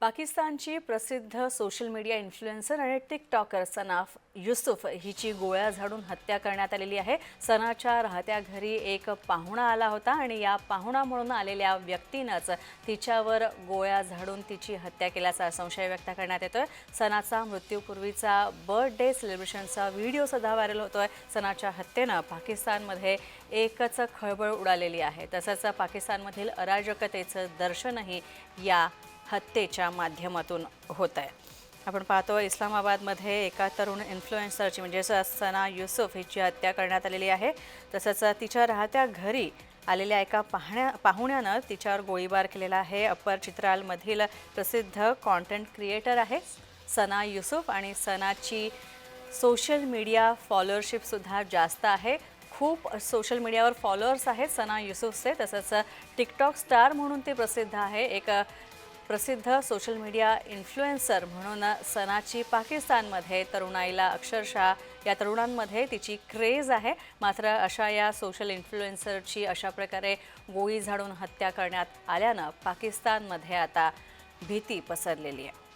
पाकिस्तानची प्रसिद्ध social media influencer आणि टिकटॉकर सनाफ युसुफ हिची गोळ्या झाडून हत्या करण्यात आलेली आहे. सनाच्या राहत्या घरी एक पाहुणा आला होता आणि या पाहुणा म्हणून आलेल्या व्यक्तीनंच तिच्यावर गोळ्या झाडून तिची हत्या केल्याचा संशय व्यक्त करण्यात येतोय. सनाचा मृत्यूपूर्वीचा बर्थडे सेलिब्रेशनचा व्हिडिओ सुद्धा व्हायरल होतोय. सनाच्या हत्येनं पाकिस्तानमध्ये एकच खळबळ उडालेली आहे. तसंच पाकिस्तानमधील अराजकतेचं दर्शनही या हत्येच्या माध्यमातून होत आहे. आपण पाहतो इस्लामाबादमध्ये एका तरुण इन्फ्लुएन्सरची म्हणजे सना युसुफ हिची हत्या करण्यात आलेली आहे. तसंच तिच्या राहत्या घरी आलेल्या एका पाहण्या पाहुण्यानं तिच्यावर गोळीबार केलेला आहे. अप्पर चित्रालमधील प्रसिद्ध कॉन्टेंट क्रिएटर आहे सना युसुफ आणि सनाची सोशल मीडिया फॉलोअरशिपसुद्धा जास्त आहे. खूप सोशल मीडियावर फॉलोअर्स आहेत सना युसुफचे. तसंच टिकटॉक स्टार म्हणून ते प्रसिद्ध आहे. एक प्रसिद्ध सोशल मीडिया इन्फ्लुएन्सर म्हणून सनाची पाकिस्तानमध्ये तरुणाईला अक्षरशः या तरुणांमध्ये तिची क्रेज आहे. मात्र अशा या सोशल इन्फ्लुएन्सरची अशा प्रकारे गोळी झाडून हत्या करण्यात आल्यानं पाकिस्तानमध्ये आता भीती पसरलेली आहे.